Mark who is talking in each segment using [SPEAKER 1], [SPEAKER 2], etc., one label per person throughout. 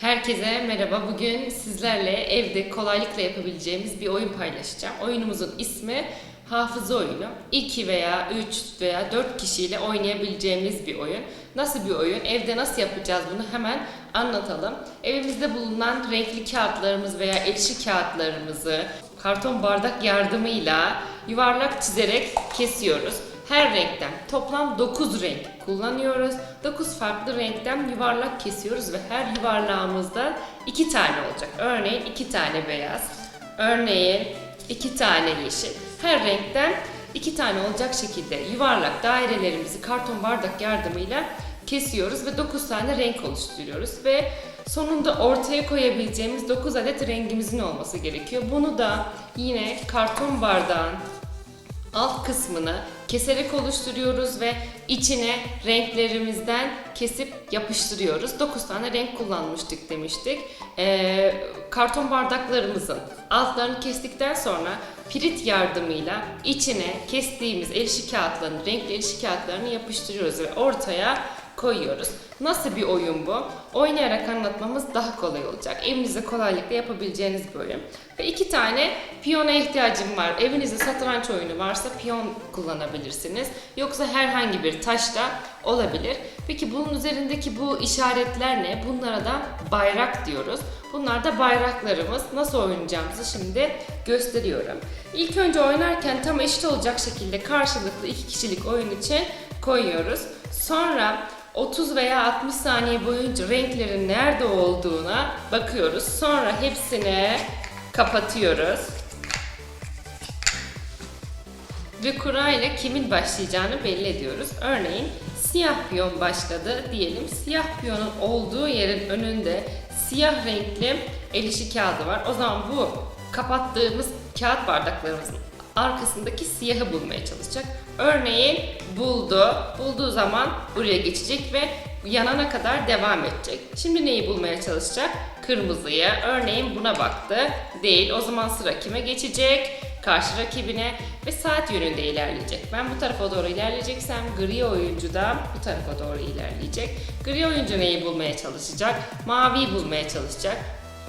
[SPEAKER 1] Herkese merhaba. Bugün sizlerle evde kolaylıkla yapabileceğimiz bir oyun paylaşacağım. Oyunumuzun ismi Hafıza oyunu. 2 veya 3 veya 4 kişiyle oynayabileceğimiz bir oyun. Nasıl bir oyun? Evde nasıl yapacağız bunu hemen anlatalım. Evimizde bulunan renkli kağıtlarımız veya elişi kağıtlarımızı karton bardak yardımıyla yuvarlak çizerek kesiyoruz. Her renkten toplam 9 renk kullanıyoruz. 9 farklı renkten yuvarlak kesiyoruz ve her yuvarlağımızda 2 tane olacak. Örneğin 2 tane beyaz, örneğin 2 tane yeşil. Her renkten 2 tane olacak şekilde yuvarlak dairelerimizi karton bardak yardımıyla kesiyoruz ve 9 tane renk oluşturuyoruz ve sonunda ortaya koyabileceğimiz 9 adet rengimizin olması gerekiyor. Bunu da yine karton bardağın alt kısmını keserek oluşturuyoruz ve içine renklerimizden kesip yapıştırıyoruz. 9 tane renk kullanmıştık demiştik. Ee, karton bardaklarımızın altlarını kestikten sonra pirit yardımıyla içine kestiğimiz elişi kağıtlarını, renkli elişi kağıtlarını yapıştırıyoruz ve ortaya koyuyoruz. Nasıl bir oyun bu? Oynayarak anlatmamız daha kolay olacak. Evinizde kolaylıkla yapabileceğiniz bir oyun. Ve iki tane piyona ihtiyacım var. Evinizde satranç oyunu varsa piyon kullanabilirsiniz. Yoksa herhangi bir taş da olabilir. Peki bunun üzerindeki bu işaretler ne? Bunlara da bayrak diyoruz. Bunlar da bayraklarımız. Nasıl oynayacağımızı şimdi gösteriyorum. İlk önce oynarken tam eşit olacak şekilde karşılıklı iki kişilik oyun için koyuyoruz. Sonra 30 veya 60 saniye boyunca renklerin nerede olduğuna bakıyoruz. Sonra hepsini kapatıyoruz. Ve kura ile kimin başlayacağını belli ediyoruz. Örneğin siyah piyon başladı diyelim. Siyah piyonun olduğu yerin önünde siyah renkli elişi kağıdı var. O zaman bu kapattığımız kağıt bardaklarımızın arkasındaki siyahı bulmaya çalışacak. Örneğin buldu. Bulduğu zaman buraya geçecek ve yanana kadar devam edecek. Şimdi neyi bulmaya çalışacak? Kırmızıyı. Örneğin buna baktı. Değil. O zaman sıra kime geçecek? Karşı rakibine ve saat yönünde ilerleyecek. Ben bu tarafa doğru ilerleyeceksem gri oyuncu da bu tarafa doğru ilerleyecek. Gri oyuncu neyi bulmaya çalışacak? Maviyi bulmaya çalışacak.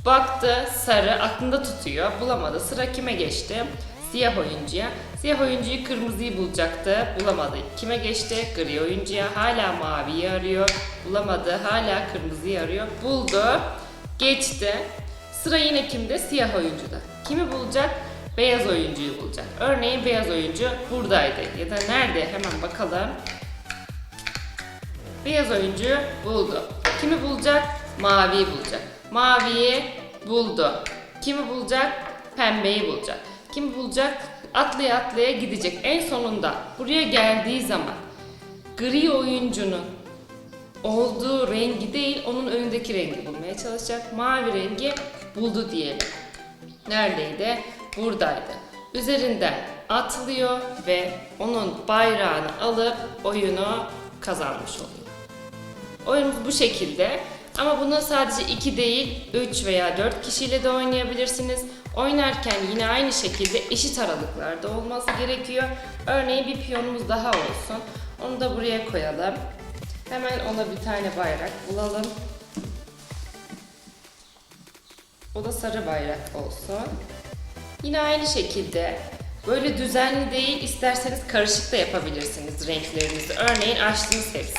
[SPEAKER 1] Baktı sarı aklında tutuyor. Bulamadı. Sıra kime geçti? Siyah oyuncuya. Siyah oyuncuyu kırmızıyı bulacaktı. Bulamadı. Kime geçti? Gri oyuncuya. Hala maviyi arıyor. Bulamadı. Hala kırmızıyı arıyor. Buldu. Geçti. Sıra yine kimde? Siyah oyuncuda. Kimi bulacak? Beyaz oyuncuyu bulacak. Örneğin beyaz oyuncu buradaydı. Ya da nerede? Hemen bakalım. Beyaz oyuncu buldu. Kimi bulacak? Maviyi bulacak. Maviyi buldu. Kimi bulacak? Pembeyi bulacak. Kimi bulacak? Atlaya atlaya gidecek. En sonunda buraya geldiği zaman gri oyuncunun olduğu rengi değil, onun önündeki rengi bulmaya çalışacak. Mavi rengi buldu diyelim. Neredeydi? Buradaydı. Üzerinden atlıyor ve onun bayrağını alıp oyunu kazanmış oluyor. Oyunumuz bu şekilde. Ama bunu sadece 2 değil 3 veya 4 kişiyle de oynayabilirsiniz. Oynarken yine aynı şekilde eşit aralıklarda olması gerekiyor. Örneğin bir piyonumuz daha olsun. Onu da buraya koyalım. Hemen ona bir tane bayrak bulalım. O da sarı bayrak olsun. Yine aynı şekilde böyle düzenli değil isterseniz karışık da yapabilirsiniz renklerinizi. Örneğin açtığınız hepsi.